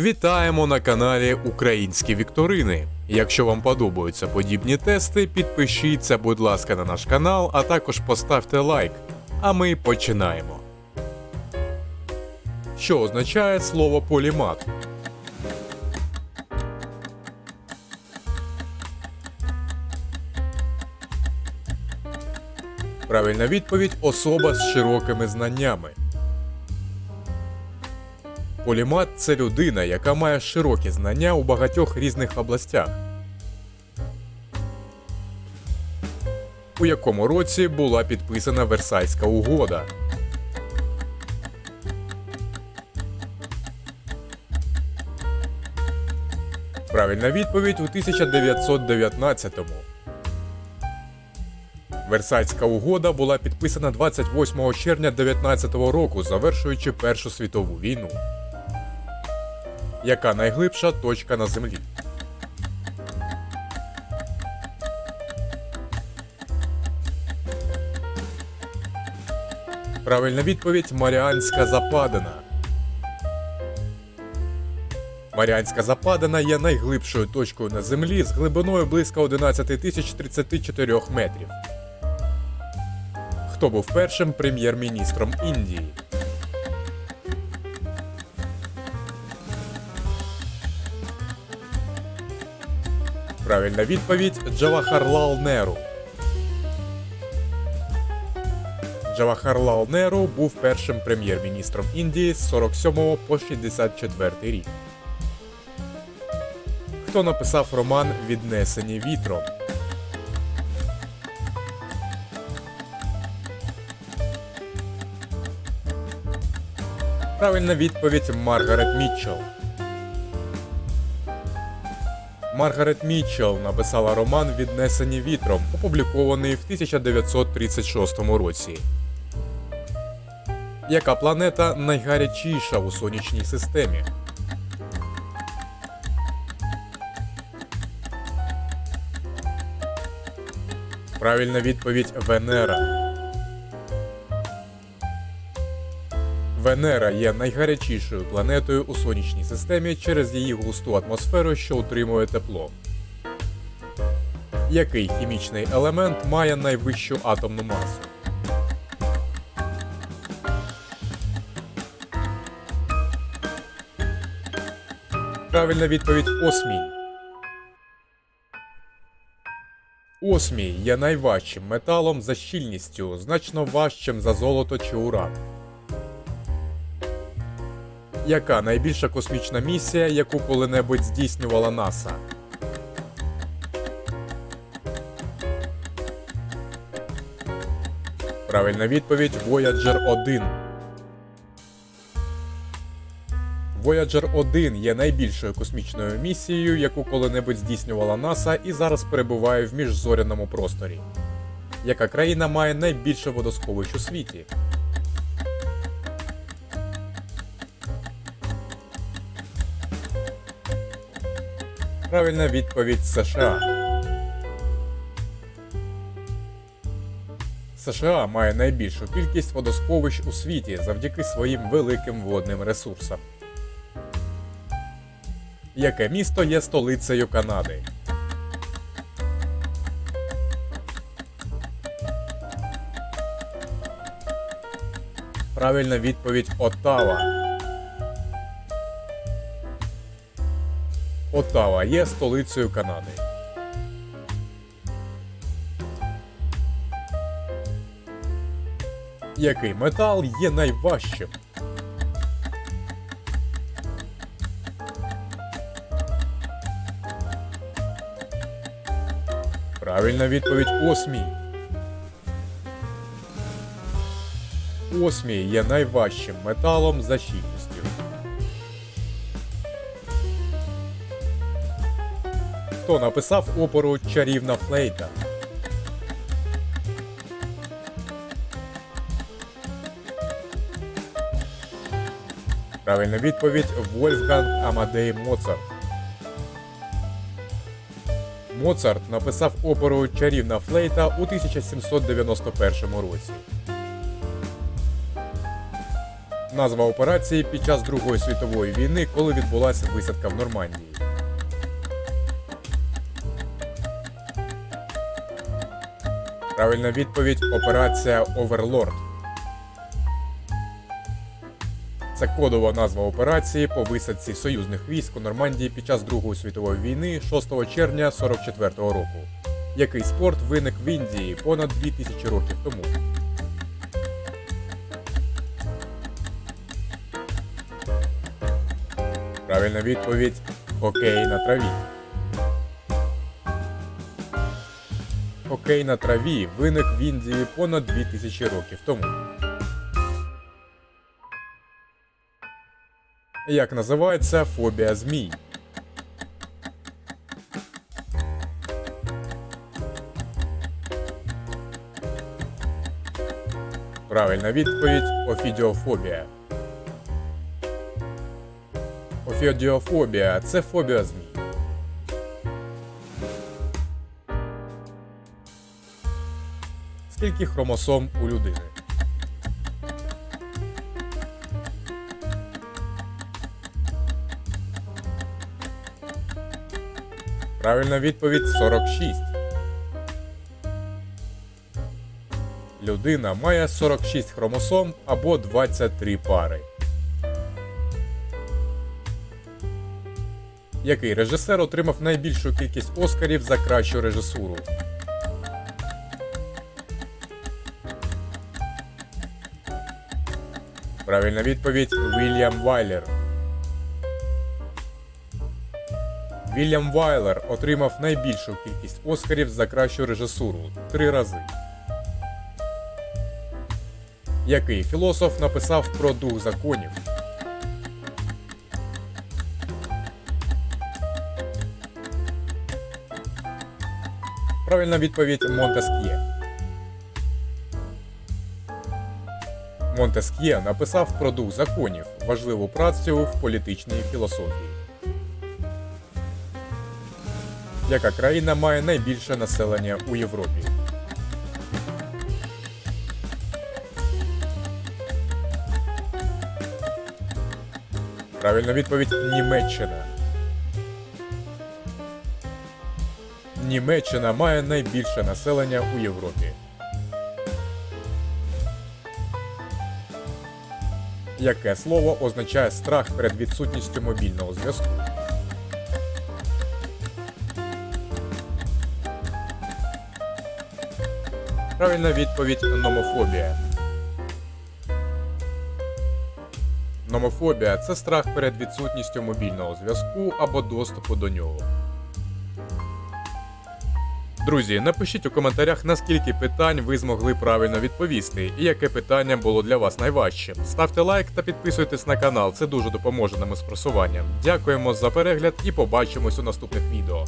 Вітаємо на каналі Українські Вікторини. Якщо вам подобаються подібні тести, підпишіться, будь ласка, на наш канал, а також поставте лайк. А ми починаємо. Що означає слово полімат? Правильна відповідь особа з широкими знаннями. Полімат це людина, яка має широкі знання у багатьох різних областях. У якому році була підписана Версальська угода? Правильна відповідь у 1919-му. Версальська угода була підписана 28 червня 19 року, завершуючи Першу світову війну. Яка найглибша точка на землі? Правильна відповідь Маріанська Западина. Маріанська Западина є найглибшою точкою на землі з глибиною близько 11 тисяч 34 метрів. Хто був першим прем'єр-міністром Індії? Правильна відповідь Джавахарлал Неру. Джавахарлал Неру був першим прем'єр-міністром Індії з 47 по 64 рік. Хто написав роман Віднесені вітром? Правильна відповідь Маргарет Мітчелл. Маргарет Мітчелл написала роман Віднесені вітром, опублікований в 1936 році. Яка планета найгарячіша у сонячній системі? Правильна відповідь Венера. Венера є найгарячішою планетою у сонячній системі через її густу атмосферу, що утримує тепло. Який хімічний елемент має найвищу атомну масу? Правильна відповідь осмій. Осмій є найважчим металом за щільністю, значно важчим за золото чи уран. Яка найбільша космічна місія, яку коли-небудь здійснювала НАСА? Правильна відповідь Voyager 1. Voyager 1 є найбільшою космічною місією, яку коли-небудь здійснювала НАСА і зараз перебуває в міжзоряному просторі. Яка країна має найбільше водосховищ у світі? Правильна відповідь США. США має найбільшу кількість водосховищ у світі завдяки своїм великим водним ресурсам. Яке місто є столицею Канади? Правильна відповідь Оттава. Оттава є столицею Канади. Який метал є найважчим? Правильна відповідь осмій. Осмій є найважчим металом за щільністю. Хто написав оперу Чарівна флейта? Правильна відповідь Вольфганг Амадей Моцарт. Моцарт написав оперу Чарівна флейта у 1791 році. Назва операції під час Другої світової війни, коли відбулася висадка в Нормандії. Правильна відповідь операція Оверлорд. Це кодова назва операції по висадці союзних військ у Нормандії під час Другої світової війни 6 червня 44-го року. Який спорт виник в Індії понад 2000 років тому. Правильна відповідь хокей на траві. Хокей на траві виник в Індії понад 2000 років тому. Як називається фобія змій? Правильна відповідь офідіофобія. Офідіофобія це фобія змій. Скільки хромосом у людини? Правильна відповідь 46. Людина має 46 хромосом або 23 пари. Який режисер отримав найбільшу кількість Оскарів за кращу режисуру? Правильна відповідь Вільям Вайлер. Вільям Вайлер отримав найбільшу кількість Оскарів за кращу режисуру три рази. Який філософ написав про дух законів? Правильна відповідь Монтеск'є. Монтеск'є написав про дух законів, важливу працю в політичній філософії. Яка країна має найбільше населення у Європі? Правильна відповідь Німеччина. Німеччина має найбільше населення у Європі. Яке слово означає страх перед відсутністю мобільного зв'язку? Правильна відповідь номофобія. Номофобія це страх перед відсутністю мобільного зв'язку або доступу до нього. Друзі, напишіть у коментарях, наскільки питань ви змогли правильно відповісти, і яке питання було для вас найважчим. Ставте лайк та підписуйтесь на канал, це дуже допоможе нам із просуванням. Дякуємо за перегляд і побачимось у наступних відео.